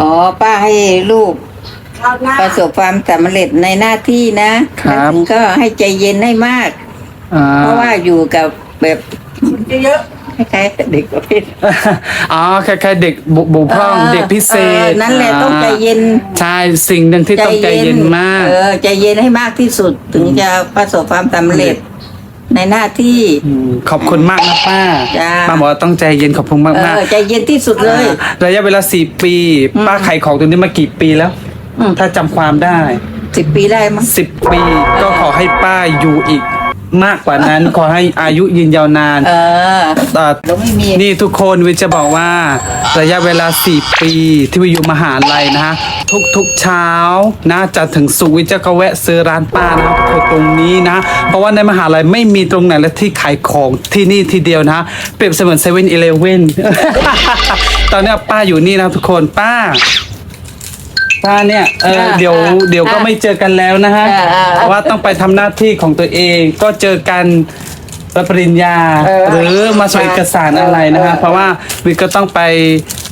อ๋อ ป้าให้ลูก ประสบความสำเร็จในหน้าที่นะครับ ถึงก็ให้ใจเย็นให้มาก อ่าเพราะว่าอยู่กับแบบเยอะคล้ายๆเด็กประเภทอ๋อคล้ายๆเด็กบุบุพร่องออเด็กพิเศษออนั่นแหละต้องใจเย็น ใช่สิ่งหนึ่งที่ต้องใจเย็นมาก เออใจเย็นให้มากที่สุดถึงจะประสบความสำเร็จ ในหน้าที่มขอบคุณมากนะป้าจ้า ป้าบอกว่าต้องใจเย็นขอบคุณมากเอมากอใจเย็นที่สุดเลย ระยะเวลาสี่ปีป้าขายของตรงนี้มากี่ปีแล้วอืมถ้าจำความได้สิบปีได้มั้งสิบปีก็ขอให้ป้าอยู่อีก มากกว่านั้น ขอให้อายุยืนยาวนานเออเอ่อเราไม่มีนี่ทุกคนวิจะบอกว่าระยะเวลา 4 ปีที่วิอยู่มหาลัยนะฮะทุกทุกๆเช้านะจะถึงสุขวิจะก็แวะซื้อร้านป้านะครับคือตรงนี้นะ เพราะว่าในมหาลัยไม่มีตรงไหนและที่ขายของที่นี่ทีเดียวนะเปรียบเสมือนเซเว่นอีเลเว่น ตอนเนี้ยป้าอยู่นี่นะทุกคนป้า ป้าเนี่ยเออเดี๋ยวเดี๋ยวก็ไม่เจอกันแล้วนะฮะอ่าอ่าเพราะว่าต้องไปทำหน้าที่ของตัวเองก็เจอกันรับปริญญาเออหรือมาส่งเอกสารอะไรนะฮะเออเพราะว่าวิก็ต้องไป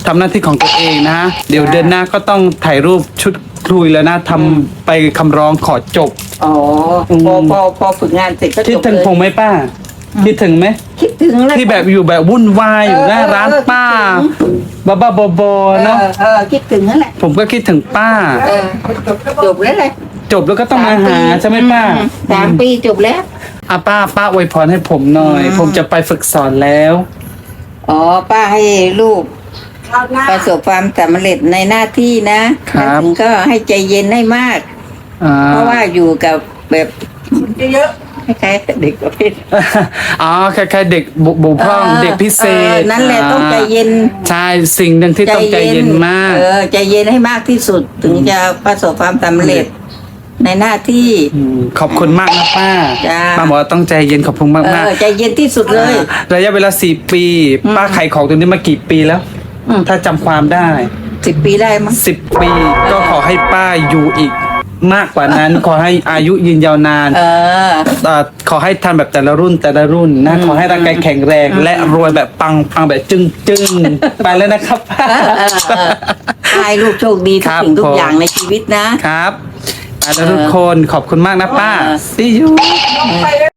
ทำหน้าที่ของตัวเองนะฮะเดี๋ยวเดือนหน้าก็ต้องถ่ายรูปชุดครุยแล้วนะทำไปคำร้องขอจบ อ๋ออมพอพอพอฝึกงานเสร็จก็จคิดบถึงเลยผมไหมป้า คิดถึงไหม คิดถึงแล้วที่แบบอยู่แบบวุ่นวายอยู่หน้าเออร้านเออป้าคิดถึงบ้าๆบอๆเนาะเออเออคิดถึงนั่นแหละผมก็คิดถึงป้า เออจบแล้วเลยจบแล้วก็ต้องมาหาใช่ไหมป้าสามปีจบแล้วอะป้าป้าอวยพรให้ผมหน่อยอืมผมจะไปฝึกสอนแล้ว อ๋อป้าให้ลูกรอบหน้าประสบความสำเร็จในหน้าที่นะครับถึงก็ให้ใจเย็นให้มากอ่าเพราะว่าอยู่กับแบบเยอะ คล้ายๆเด็กประเภทอ๋อคล้ายๆเด็กบุบุพร่องออเด็กพิเศษออนั่นแหละต้องใจเย็นใช่สิ่งหนึ่งที่ต้องใจเย็นมากเออใจเย็นให้มากที่สุดถึงจะประสบความสำเร็จในหน้าที่มขอบคุณมากนะป้าจ้าป้าบอกว่าต้องใจเย็นขอบคุณมากเอมากอใจเย็นที่สุดเลย ระยะเวลาสี่ปี ป้าขายของตรงนี้มากี่ปีแล้วอืมถ้าจำความได้สิบปีได้มั้งสิบปีก็ขอให้ป้าอยู่อีก มากกว่านั้น ขอให้อายุยืนยาวนานเออ เอ่อขอให้ทันแบบแต่ละรุ่นแต่ละรุ่นนะขอให้ร่างกายแข็งแรง และรวยแบบปังปังแบบจึ้งจึ้งไปแล้วนะครับเออเออเออให้ลูกโชคดีทุคกรับสิ่งทุผกมอย่างในชีวิตนะ ครับไปแล้วทุกคนขอบคุณมากนะป้าเออ see you ไป